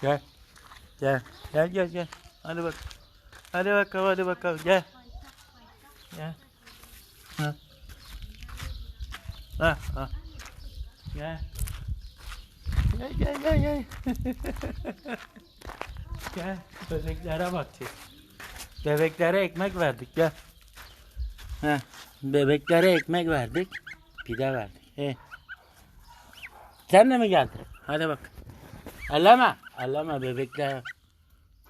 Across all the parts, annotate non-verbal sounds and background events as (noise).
Gel. Gel. Gel gel gel. Hadi bak. Hadi bakalım hadi bakalım gel. Gel. Ha. Ha, ha. Gel. Gel gel gel gel. (laughs) gel. Bebeklere bak. Bebeklere ekmek verdik gel. Ha. Bebeklere ekmek verdik. Pide verdik. He. Sen de mi geldin? Hadi bak. Elleme. Elleme bebekler.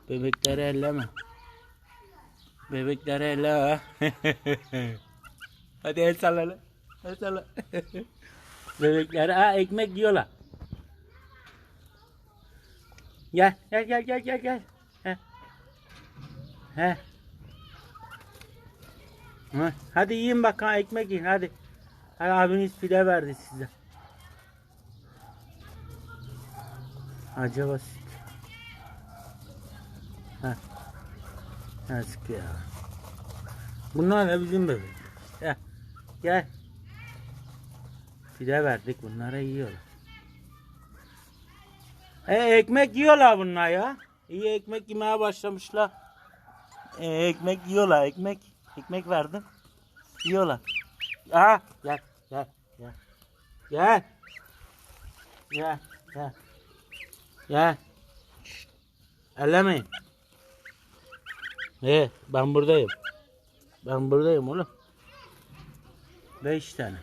Bebekleri elleme. Bebekleri elleme. (laughs) Hadi el salla. El salla. (laughs) Bebekleri ha ekmek yiyorlar. Gel gel gel gel gel gel. He. He. Ha, Hadi yiyin bak ha ekmek yiyin hadi. Hadi abiniz pide verdi size. Acaba süt. Ha. Yazık ya. Bunlar da bizim bebek. Gel. Gel. Pide verdik bunlara yiyorlar. E, ekmek yiyorlar bunlar ya. İyi ekmek yemeye başlamışlar. E, ekmek yiyorlar ekmek. Ekmek verdim. Yiyorlar. Aha gel gel gel. Gel. Gel gel. Gel. Şşt. Ellemeyin. He, ben buradayım. Ben buradayım oğlum. Beş tane.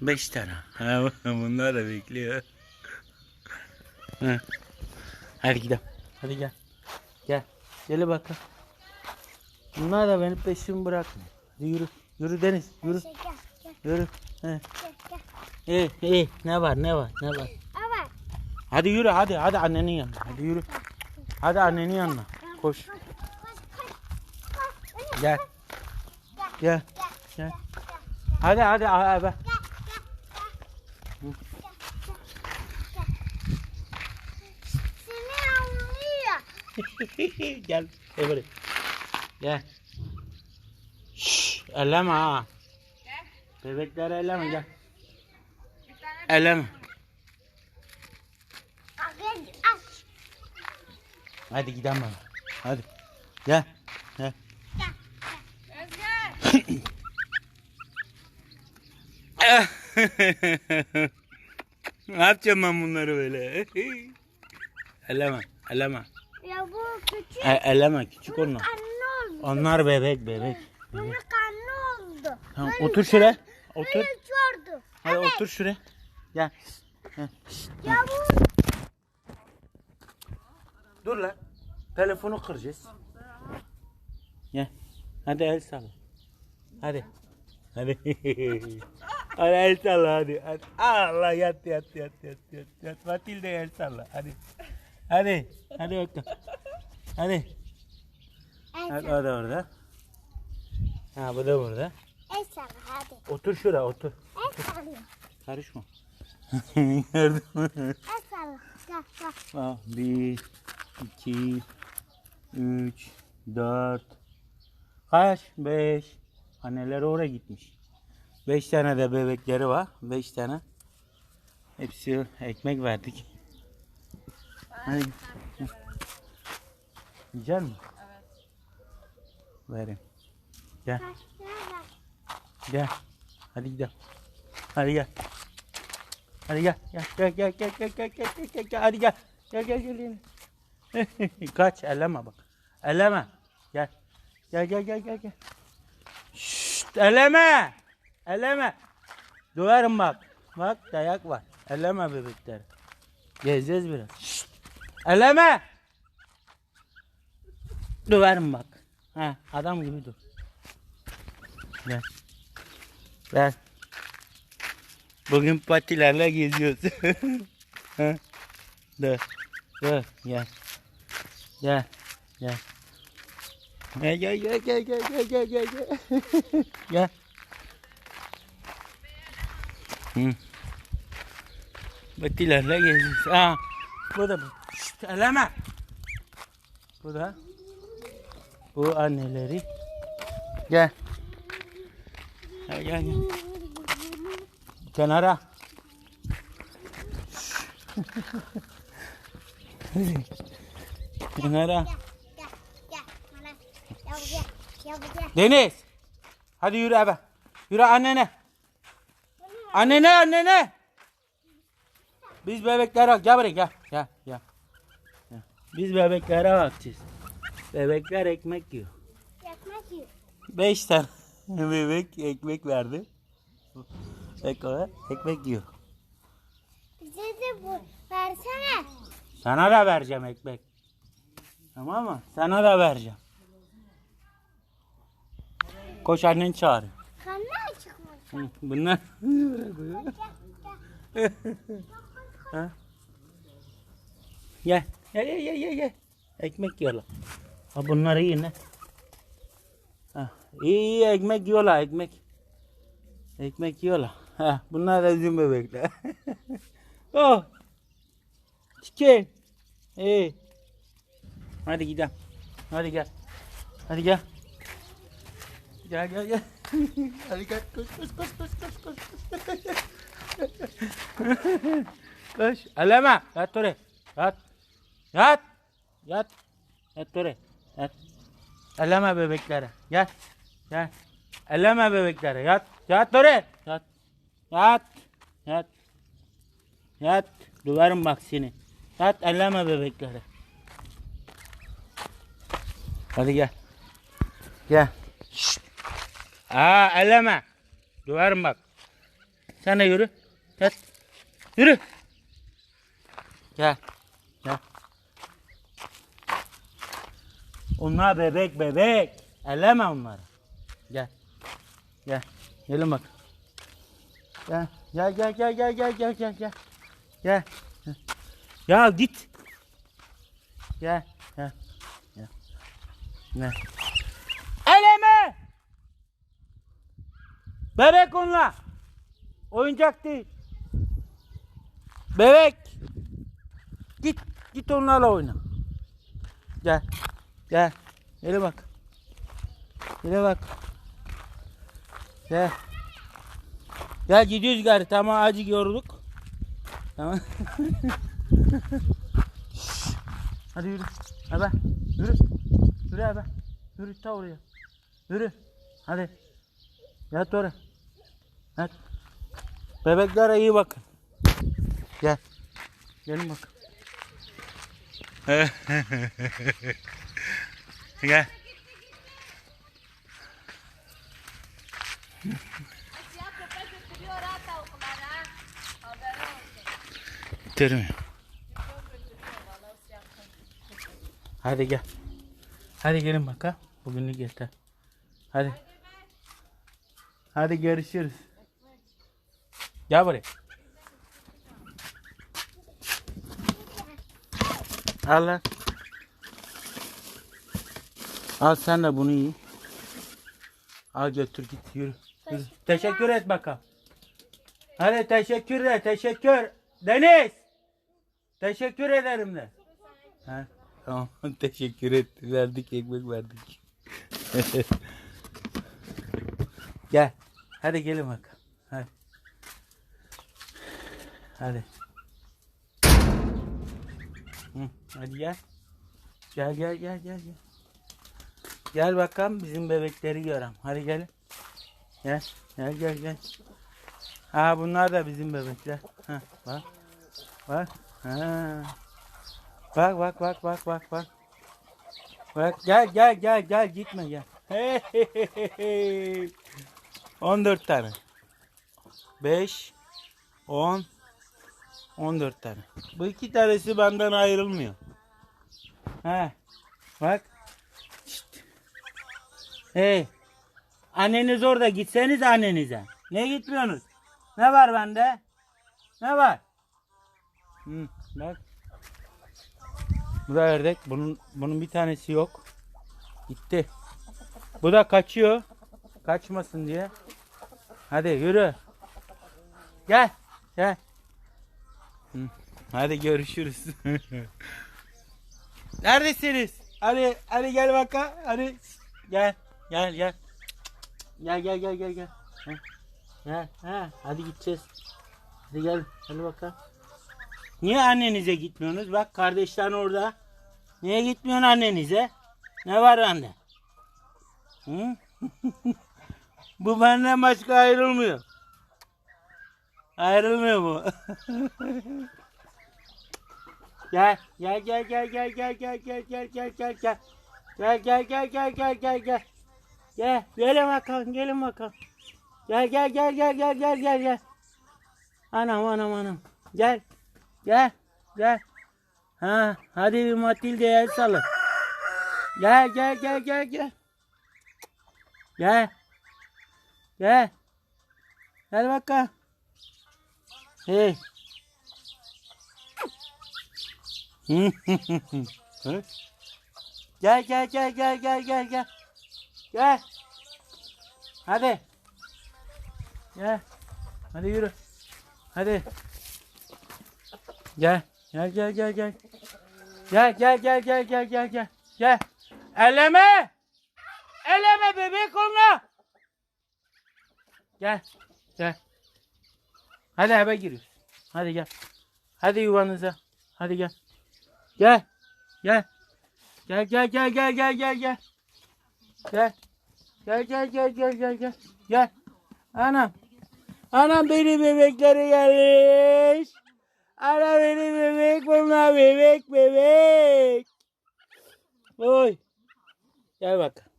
Beş tane. Ha, (laughs) bunlar da bekliyor. Ha. Hadi gidelim. Hadi gel. Gel. Gel bakalım. Bunlar da benim peşimi bırakmıyor. Hadi yürü. Yürü Deniz. Yürü. Şey, Yürü. He. İyi iyi. Ne var ne var ne var. Ama Hadi yürü hadi hadi annenin yanına. Hadi yürü. Hadi annenin yanına. Koş. Gel. Gel. Gel. Hadi hadi abi. (laughs) Gel. Buraya. Gel. Şşş, elleme ha. Bebekleri elleme gel. Elleme. Hadi gidelim baba. Hadi. Gel. Gel. ne yapacağım ben bunları böyle? elleme. Elleme. Ya bu küçük. E, elleme küçük onlar. Anne oldu. Onlar bebek bebek. Bunun anne oldu. Tamam, otur şuraya. Otur. Hadi otur şuraya. Gel. Heh. Ya bu Dur lan. Telefonu kıracağız. Gel. Hadi el salla. Hadi. Hadi. (laughs) hadi el salla hadi. hadi. Allah yat yat yat yat yat. yat. Matilde el salla. Hadi. Hadi. Hadi bakalım. Hadi. Hadi o da orada. Ha bu da burada. el salla hadi. Otur şuraya otur. El salla. Karışma. (laughs) Gel. Ah, Bir, iki, üç, dört. Kaç? Beş. Anneler oraya gitmiş. Beş tane de bebekleri var. Beş tane. Hepsi ekmek verdik. Hadi. Yiyecek misin? Evet. Verin. Gel. Gel, gel. Gel. Hadi gidelim. Hadi gel. Hadi gel. Gel gel gel gel gel gel gel gel gel gel. Hadi gel. Gel gel gel. gel. Kaç elleme bak. Elleme. Gel. Gel gel gel gel gel. Şşt elleme. Elleme. Döverim bak. Bak dayak var. Elleme bebekleri. Gezeceğiz biraz. Şşt. Elleme. Döverim bak. Ha, adam gibi dur. Gel. Gel. Bugün patilerle geziyoruz. (laughs) ha? Dur. Dur. Gel. Gel. Gel. Gel gel gel gel gel gel gel gel gel. gel. Hı. Patilerle geziyoruz. Aa, bu da bu. Şşt, eleme. Bu da. Bu anneleri. Gel. Gel gel gel. Kenara. Kenara. Gel, gel, gel. Bana. Ya buraya, ya buraya. Deniz. Hadi yürü eve. Yürü annene. Annene annene. Biz bebeklere gel buraya gel. Gel gel. Biz bebeklere bakacağız. Bebekler ekmek yiyor. Yakmak yiyor. Beş tane (laughs) bebek ekmek verdi. Ekmek, ekmek yiyor. Bize de bu versene. Sana da vereceğim ekmek. Tamam mı? Sana da vereceğim. Koş annen çağır. Acıkmış. Hı, Bunlar. (laughs) Ha? Gel. Gel gel gel gel. gel. Ekmek yiyorlar. Ha bunlar iyi ne? Ha, iyi iyi ekmek yiyorlar ekmek. Ekmek yiyorlar. Ha, bunlar da bizim bebekler. (laughs) oh. Chicken. İyi. Hadi gidelim. Hadi gel. Hadi gel. Gel gel gel. (laughs) Hadi gel koş koş koş koş koş koş. Koş. (laughs) Eleme. Yat oraya. Yat. Yat. Yat. Yat oraya. Yat. Eleme bebeklere. Gel. Gel. Eleme bebeklere. Yat. Yat oraya. Yat. Yat. Yat. Yat. Duvarım bak seni. Yat. Eleme bebeklere. Hadi gel. Gel. Şşt. Aa eleme. Duvarım bak. Sen de yürü. Yat. Yürü. Gel. Gel. Onlar bebek bebek. Elleme onları. Gel. Gel. Gelin bak. Gel. Gel gel gel gel gel gel gel gel. Gel. Ya git. Gel. Gel. Gel. Gel. Eleme. Bebek onlar. Oyuncak değil. Bebek. Git. Git onlarla oyna. Gel. Gel. Gel bak. Gel bak. Gel. Gel gidiyoruz gari. Tamam acı yorulduk. Tamam. Hadi yürü. Hadi. Yürü. Yürü abi. Yürü ta oraya. Yürü. Hadi. Yat oraya. Yat. Bebeklere iyi bakın. Gel. Gelin bak. Gel. Bitirmiyor. Hadi gel. Hadi gelin bakalım. Bugünlük yeter. Hadi. Hadi görüşürüz. Gel buraya. Al lan. Al sen de bunu iyi. Al götür git yürü. yürü. Teşekkür et bakalım. Hadi teşekkür de teşekkür. Deniz. Teşekkür ederim de. Ha, tamam (laughs) teşekkür et. Verdik ekmek verdik. (laughs) Gel. Hadi gelin bakalım. Hadi. Hadi. Hadi gel. Gel gel gel gel gel. Gel bakalım bizim bebekleri görem. Hadi gelin. Gel. Gel gel gel. Ha bunlar da bizim bebekler. Ha bak. Bak. Ha. Bak bak bak bak bak bak. Bak gel gel gel gel gitme gel. Hey, hey, hey, hey, hey. 14 tane. 5 10 14 tane. Bu iki tanesi benden ayrılmıyor. He. Bak. Hey. Anneniz orada gitseniz annenize. Ne gitmiyorsunuz? Ne var bende? Ne var? Hı, bak. Bu da ördek. Bunun bunun bir tanesi yok. Gitti. Bu da kaçıyor. Kaçmasın diye. Hadi yürü. Gel. Gel. Hı, Hadi görüşürüz. (laughs) Neredesiniz? Hadi hadi gel bakalım. Hadi gel. Gel gel. Gel gel gel gel gel. Heh. Gel. Ha, hadi gideceğiz. Hadi gel. Hadi bakalım. Niye annenize gitmiyorsunuz? Bak kardeşler orada. Niye gitmiyorsun annenize? Ne var anne? Hı? bu benden başka ayrılmıyor. Ayrılmıyor bu. gel, gel, gel, gel, gel, gel, gel, gel, gel, gel, gel, gel. Gel, gel, gel, gel, gel, gel, gel. Gel, gelin bakalım, gelin bakalım. Gel, gel, gel, gel, gel, gel, gel, gel. Anam, anam, anam. Gel, gel, gel. Ha, hadi bir Matilde el salın. Gel, gel, gel, gel, gel. Gel. Gel. Gel bakalım. Hey. Gel gel gel gel gel gel gel. Gel. Hadi. Gel. Hadi yürü. Hadi. Gel. Gel gel gel gel. Gel gel gel gel gel gel gel. Gel. Elleme. Elleme bebek onu. Gel. Gel. Hadi eve giriyoruz. Hadi gel. Hadi yuvanıza. Hadi gel. Gel. Gel. Gel gel gel gel gel gel gel. Gel. Gel gel gel gel gel gel. Gel. Anam. Anam benim bebekleri gelmiş. Ana benim bebek bunlar bebek bebek. Oy. Gel bak.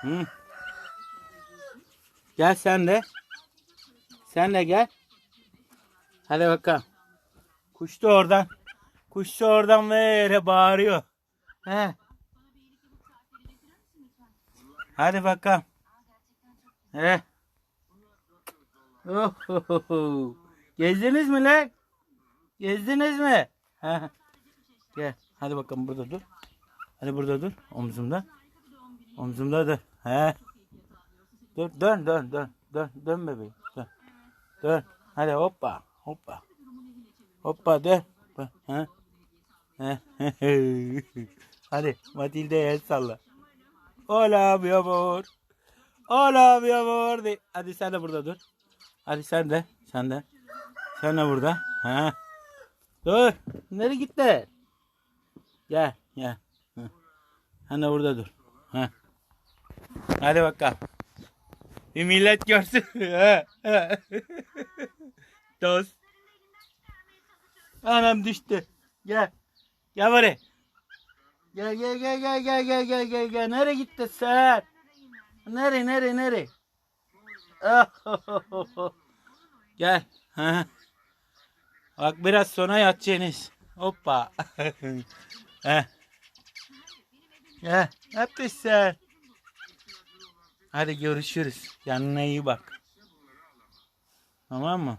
Hı. Gel sen de. Sen de gel. Hadi bakalım. Kuş da oradan. Kuş da oradan böyle bağırıyor. He. Hadi bakalım. He. Gezdiniz mi lan? Gezdiniz mi? Gel. Hadi bakalım burada dur. Hadi burada dur. Omzumda. Omzumda dur. He. Dur dön dön dön. Dön dön bebeğim. Dön. Dön. Hadi hoppa. Hoppa. Hoppa dön. Ha? Ha? Hadi Matilde el salla. Hola mi amor. Hola mi amor. Hadi sen de burada dur. Hadi sen de. Sen de. Sen de burada. Ha? Dur. Nereye gitti? Gel. Gel. Ha. Sen de burada dur. Ha. Hadi bakalım. Bir millet görsün. (laughs) Dost. Anam düştü. Gel. Gel buraya. Gel gel gel gel gel gel gel gel gel. Nereye gitti sen? Nere nere nere? (laughs) gel. Bak biraz sonra yatacaksınız. Hoppa. (laughs) Heh. Ne yapıyorsun sen? Hadi görüşürüz. Kendine iyi bak. Tamam mı?